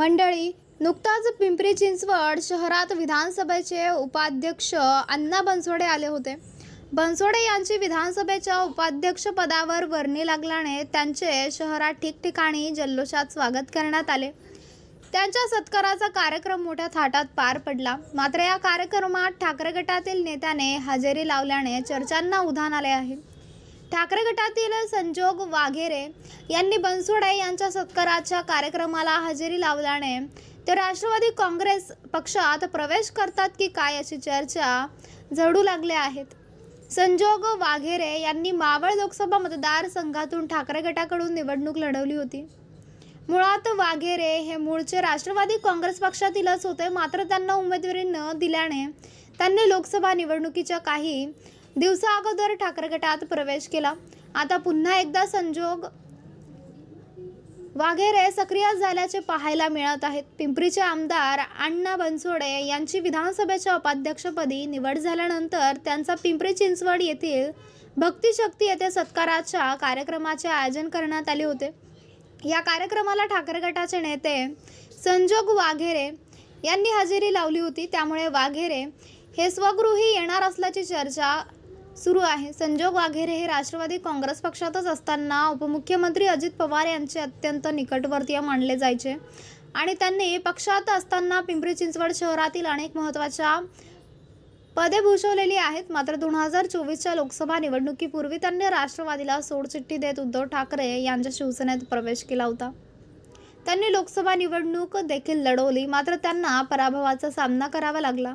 मंडळी नुकताच पिंपरी चिंचवड शहरात विधानसभेचे उपाध्यक्ष अण्णा बनसोडे आले होते. बनसोडे यांची विधानसभेच्या उपाध्यक्षपदावर वर्णी लागल्याने त्यांचे शहरात ठिकठिकाणी जल्लोषात स्वागत करण्यात आले. त्यांच्या सत्काराचा कार्यक्रम मोठ्या थाटात पार पडला. मात्र या कार्यक्रमात ठाकरे गटातील नेत्याने हजेरी लावल्याने चर्चांना उधाण आले आहे. ठाकरे गटातील संजोग वाघेरे यांनी बनसोडे यांच्या सत्काराच्या कार्यक्रमाला हजेरी लावल्याने ते राष्ट्रवादी काँग्रेस पक्षात प्रवेश करतात की काय अशी चर्चा झडू लागल्या आहेत. संजोग वाघेरे यांनी मावळ लोकसभा मतदारसंघातून ठाकरे गटाकडून निवडणूक लढवली होती. मुळात वाघेरे हे मूळचे राष्ट्रवादी काँग्रेस पक्षातीलच होते मात्र त्यांना उमेदवारी न दिल्याने त्यांनी लोकसभा निवडणुकीच्या काही दिवसा अगोदर ठाकरे गटात प्रवेश केला. आता पुन्हा एकदा संजोग वाघेरे सक्रिय झाल्याचे पाहायला मिळत आहेत. पिंपरीचे आमदार अण्णा बनसोडे यांची विधानसभेच्या उपाध्यक्षपदी निवड झाल्यानंतर त्यांचा पिंपरी चिंचवड येथील भक्तिशक्ती येथे सत्काराच्या कार्यक्रमाचे आयोजन करण्यात आले होते. या कार्यक्रमाला ठाकरे गटाचे नेते संजोग वाघेरे यांनी हजेरी लावली होती. त्यामुळे वाघेरे हे स्वगृही येणार असल्याची चर्चा सुरू आहे. संजोग वाघेरे हे राष्ट्रवादी काँग्रेस पक्षातच असताना उपमुख्यमंत्री अजित पवार यांचे अत्यंत निकटवर्तीय मानले जायचे. आणि त्यांनी पक्षात असताना पिंपरी चिंचवड शहरातील अनेक महत्त्वाच्या पदे भूषवलेली आहेत. मात्र दोन हजार चोवीसच्या लोकसभा निवडणुकीपूर्वी त्यांनी राष्ट्रवादीला सोडचिठ्ठी देत उद्धव ठाकरे यांच्या शिवसेनेत प्रवेश केला होता. त्यांनी लोकसभा निवडणूक देखील लढवली. मात्र त्यांना पराभवाचा सामना करावा लागला.